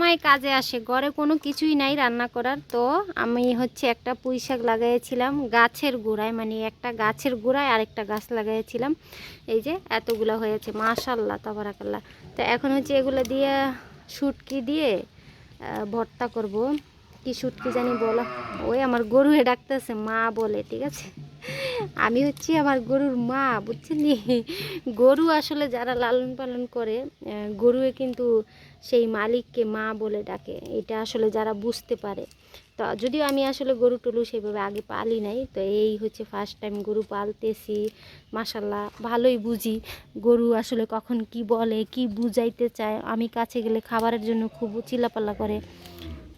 সময় কাজে আসে, ঘরে কোনো কিছুই নাই রান্না করার। তো আমি হচ্ছে একটা পুঁই শাক লাগাইছিলাম, গাছের গোড়ায় মানে একটা গাছের গোড়ায় আরেকটা গাছ লাগাইছিলাম। এই যে এতগুলো হয়েছে মাশাল্লাহ তাবারাকাল্লাহ। তো এখন হচ্ছে এগুলো দিয়ে শুটকি দিয়ে ভর্তা করব। কি শুটকি জানি বলো ওই আমার গরু ডাকতেছে, মা বলে, ঠিক আছে? আমি হচ্ছি আমার গরুর মা, বুঝছেন গরু আসলে যারা লালন পালন করে গরুয়ে কিন্তু সেই মালিককে মা বলে ডাকে। এটা আসলে যারা বুঝতে পারে। তো যদিও আমি আসলে গরু টুলু সেভাবে আগে পালি নাই, তো এই হচ্ছে ফার্স্ট টাইম গরু পালতেছি। মাসাল্লাহ ভালোই বুঝি গরু আসলে কখন কি বলে, কি বুঝাইতে চায়। আমি কাছে গেলে খাবারের জন্য খুব চিলাপাল্লা করে।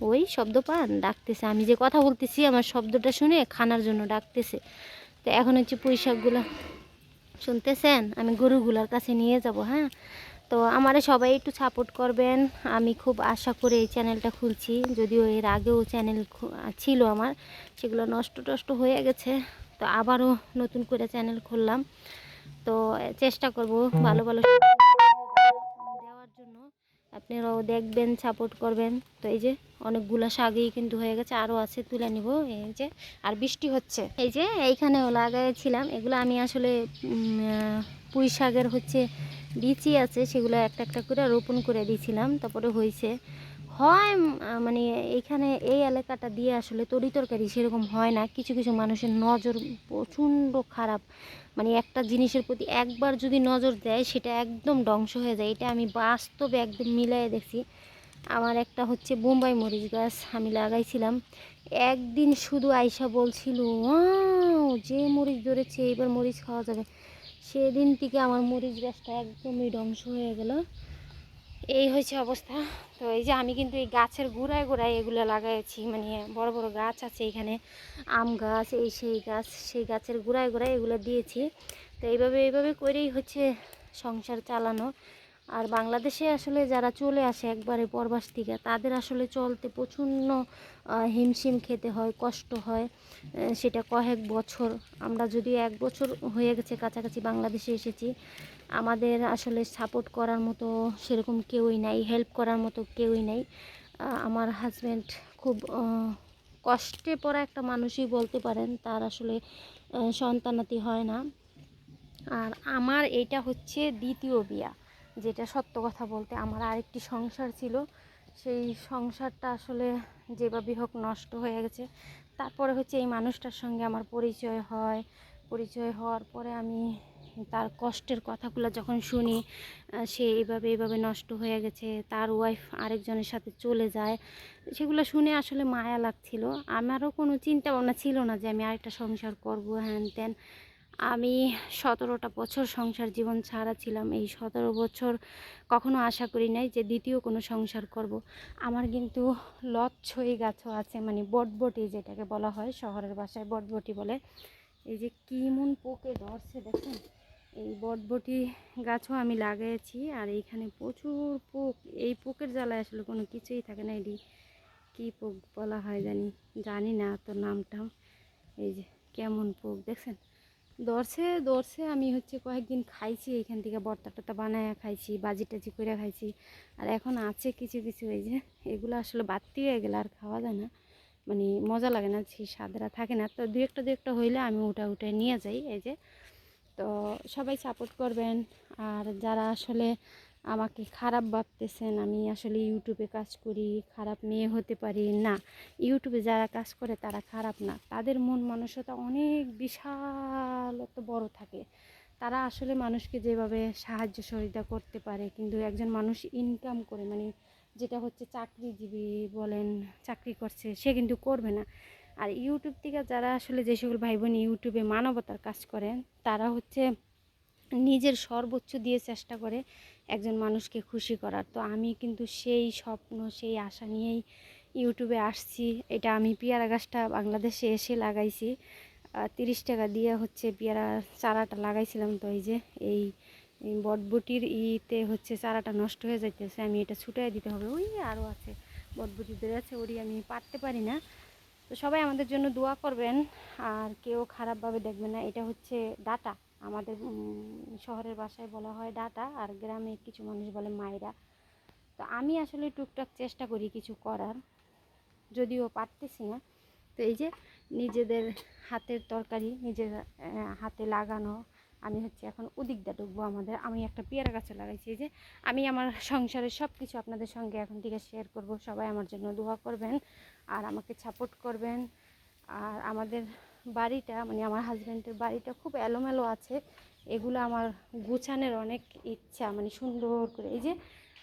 ওই শব্দ পান, ডাকতেছে। আমি যে কথা বলতেছি, আমার শব্দটা শুনে খানার জন্য ডাকতেছে। তো এখন হচ্ছে পুঁই শাকগুলো, শুনতেছেন? আমি গরুগুলোর কাছে নিয়ে যাব হ্যাঁ? তো আমারে সবাই একটু সাপোর্ট করবেন। আমি খুব আশা করে এই চ্যানেলটা খুলছি। যদিও এর আগেও চ্যানেল ছিল আমার, সেগুলো নষ্ট টষ্ট হয়ে গেছে। তো আবারও নতুন করে চ্যানেল খুললাম। তো চেষ্টা করব ভালো ভালো দেওয়ার জন্য। আপনারাও দেখবেন সাপোর্ট করবেন। তো এই যে অনেকগুলো শাকই কিন্তু হয়ে গেছে আরও আছে, তুলে নিব। এই যে, আর বৃষ্টি হচ্ছে। এই যে, এইখানেও লাগাইছিলাম। এগুলো আমি আসলে পুঁই শাকের হচ্ছে বিচি আছে, সেগুলো একটা একটা করে রোপণ করে দিয়েছিলাম তারপরে হয়েছে হয় মানে এইখানে এই এলাকাটা দিয়ে আসলে তরি তরকারি সেরকম হয় না। কিছু কিছু মানুষের নজর প্রচণ্ড খারাপ। মানে একটা জিনিসের প্রতি একবার যদি নজর দেয়, সেটা একদম ধ্বংস হয়ে যায়। এটা আমি বাস্তবে একদম মিলাই দেখছি। আমার একটা হচ্ছে বোম্বাই মরিচ গাছ আমি লাগাইছিলাম। একদিন শুধু আয়সা বলছিল "ওয়াও, যে মরিচ ধরেছে এবার মরিচ খাওয়া যাবে। সেদিন থেকে আমার মরিচ গাছটা একদমই ধ্বংস হয়ে গেল। এই হয়েছে অবস্থা। তো এই যে আমি কিন্তু এই গাছের গোড়ায় গোড়ায় এগুলো লাগাইছি মানে বড় বড় গাছ আছে এখানে আম গাছ এই সেই গাছ সেই গাছের গোড়ায় গোড়ায় এগুলো দিয়েছি। তো এইভাবে এইভাবে করেই হচ্ছে সংসার চালানো। আর বাংলাদেশে আসলে যারা চলে আসে একবারে পরবাস থেকে, তাদের আসলে চলতে প্রচণ্ড হিমশিম খেতে হয়, কষ্ট হয় সেটা কয়েক বছর। আমরা যদিও এক বছর হয়ে গেছে কাছাকাছি বাংলাদেশে এসেছি, আমাদের আসলে সাপোর্ট করার মতো সেরকম কেউই নাই হেল্প করার মতো কেউই নাই। আমার হাজব্যান্ড খুব কষ্টে পড়া একটা মানুষই বলতে পারেন, তার আসলে সন্তানাতি হয় না। আর আমার এটা হচ্ছে দ্বিতীয় বিয়া। যেটা সত্য কথা বলতে আমার আরেকটি সংসার ছিল। সেই সংসারটা আসলে যেভাবে হোক নষ্ট হয়ে গেছে। তারপরে হচ্ছে এই মানুষটার সঙ্গে আমার পরিচয় হয়। পরিচয় হওয়ার পরে আমি তার কষ্টের কথাগুলো যখন শুনি সে এইভাবে এইভাবে নষ্ট হয়ে গেছে, তার ওয়াইফ আরেকজনের সাথে চলে যায়, সেগুলো শুনে আসলে মায়া লাগছিল। আমারও কোনো চিন্তা ভাবনা ছিল না যে আমি আরেকটা সংসার করব, হ্যান ত্যান। আমি সতেরোটা বছর সংসার জীবন ছাড়া ছিলাম। এই সতেরো বছর কখনো আশা করি নাই যে দ্বিতীয় কোনো সংসার করব। আমার কিন্তু লচ্ছই গাছও আছে মানে বটবটি যেটাকে বলা হয়, শহরের বাসায় বটবটি বলে। এই যে কিমন পোকে ধরছে দেখুন, এই বটবটি গাছও আমি লাগিয়েছি আর এইখানে প্রচুর পোক। এই পোকের জ্বালায় আসলে কোনো কিছুই থাকে না এটি কী পোক বলা হয় জানি জানি না তো নামটাও। এই যে কেমন পোক দেখছেন দর্শে দর্শে আমি হচ্ছে কয়েকদিন খাইছি, এখান থেকে বর্তা টর্তা বানায় খাইছি, বাজি টাজি করে খাইছি। আর এখন আছে কিছু কিছু, এই যে, এগুলো আসলে বাড়তি হয়ে গেলে আর খাওয়া যায় না। মানে মজা লাগে না, সেই স্বাদরা থাকে না। তো দু একটা দু একটা হইলে আমি ওটা উঠে নিয়ে যাই, এই যে। তো সবাই সাপোর্ট করবেন। আর যারা আসলে আমাকে খারাপ ভাবতেছেন, আমি আসলে ইউটিউবে কাজ করি, খারাপ মেয়ে হতে পারি, না। ইউটিউবে যারা কাজ করে তারা খারাপ না। তাদের মন মানসিকতা অনেক বিশাল এত বড় থাকে। তারা আসলে মানুষকে যেভাবে সাহায্য সহযোগিতা করতে পারে, কিন্তু একজন মানুষ ইনকাম করে মানে যেটা হচ্ছে চাকরিজীবী বলেন, চাকরি করছে, সে কিন্তু করবে না। আর ইউটিউব থেকে যারা আসলে যে সকল ভাই বোন ইউটিউবে মানবতার কাজ করেন, তারা হচ্ছে নিজের সর্বোচ্চ দিয়ে চেষ্টা করে একজন মানুষকে খুশি করার। তো আমি কিন্তু সেই স্বপ্ন, সেই আশা নিয়েই ইউটিউবে আসছি। এটা আমি পেয়ারা গাছটা বাংলাদেশে এসে লাগাইছি। তিরিশ টাকা দিয়ে হচ্ছে পেয়ারা চারাটা লাগাইছিলাম। তো এই যে এই বটবটির ইতে হচ্ছে চারাটা নষ্ট হয়ে যাইতেছে, আমি এটা ছুটাই দিতে হবে। ওই আরও আছে বটবটি আছে, ওরই আমি পারতে পারি না। তো সবাই আমাদের জন্য দোয়া করবেন। আর কেউ খারাপভাবে দেখবে না। এটা হচ্ছে ডাটা। আমাদের শহরের ভাষায় বলা হয় ডাটা, আর গ্রামে কিছু মানুষ বলে মায়েরা তো আমি আসলে টুকটাক চেষ্টা করি কিছু করার, যদিও পারতেছি না। তো এই যে নিজেদের হাতের তরকারি, নিজের হাতে লাগানো, আমি হচ্ছে এখন উদিকদা ঢুকবো আমাদের। আমি একটা পেয়ারা গাছও লাগাইছি, এই যে আমি আমার সংসারের সব কিছু আপনাদের সঙ্গে এখন থেকে শেয়ার করব। সবাই আমার জন্য দোয়া করবেন, আর আমাকে সাপোর্ট করবেন, আর আমাদের বাড়িটা মানে আমার হাজব্যান্ডের বাড়িটা খুব এলোমেলো আছে। এগুলো আমার গুছানোর অনেক ইচ্ছা মানে সুন্দর করে। এই যে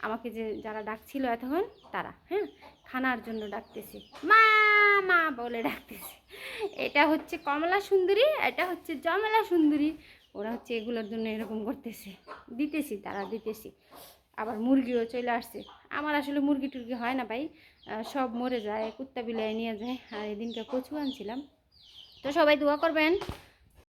আমাকে যে যারা ডাকছিল এতক্ষণ, তারা হ্যাঁ? খানার জন্য ডাকতেছে। মা মা বলে ডাকতেছে। এটা হচ্ছে কমলা সুন্দরী, এটা হচ্ছে জমলা সুন্দরী। ওরা হচ্ছে এগুলোর জন্য এরকম করতেছে। দিতেছি, তারা দিতেছি। আবার মুরগিও চলে আসছে। আমার আসলে মুরগি টুরগি হয় না ভাই। সব মরে যায়, কুত্তা বিলাই নিয়ে যায়। আর এদিনকে কচু আনছিলাম। তো সবাই দোয়া করবেন।